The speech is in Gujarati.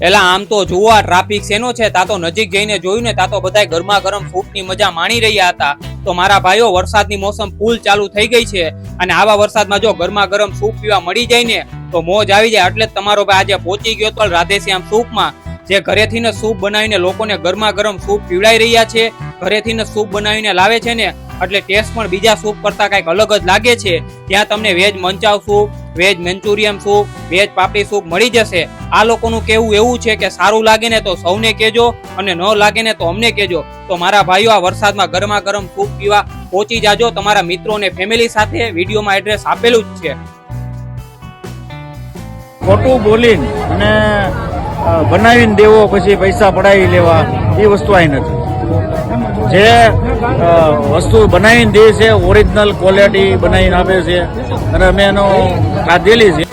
એલા, આમ તો જુઓ ટ્રાફિક શેનો છે? તા તો નજીક જઈને જોયું ને, તા તો બધાય ગરમા ગરમ સૂપની મજા માણી રહ્યા હતા. તો મારા ભાઈઓ, વરસાદની મોસમ ફૂલ ચાલુ થઈ ગઈ છે અને આવા વરસાદમાં જો ગરમા ગરમ સૂપ પીવા મળી જાય ને, તો મોજ આવી જાય. એટલે જ તમારો ભાઈ આજે પહોંચી ગયો તો રાધેશ્યામ સૂપમાં. જે ઘરેથી ને સૂપ બનાવીને લોકોને ગરમા ગરમ સૂપ પીવડાઈ રહ્યા છે, ઘરેથી ને સૂપ બનાવીને લાવે છે ને, એટલે ટેસ્ટ પણ બીજા સૂપ કરતા કંઈક અલગ જ લાગે છે. ત્યાં તમને veg manchow soup veg manchurian soup, veg papdi soup મળી જશે. આ લોકોનું કેવું એવું છે કે સારું લાગે ને તો સૌને કહેજો અને ન લાગે ને તો અમને કહેજો. તો મારા ભાઈઓ, આ વરસાદમાં ગરમા ગરમ સૂપ પીવા પહોંચી જાજો. તમારા મિત્રો અને ફેમિલી સાથે વિડીયોમાં એડ્રેસ આપેલું જ છે. ખોટું બોલીને અને બનાવીને દેવો, પછી પૈસા પડાવી લેવા, એ વસ્તુ આવી નથી. જે વસ્તુ બનાવીને દે છે ઓરિજિનલ ક્વોલિટી બનાવીને આપે છે. અને અમે એનો ખાધેલી છે.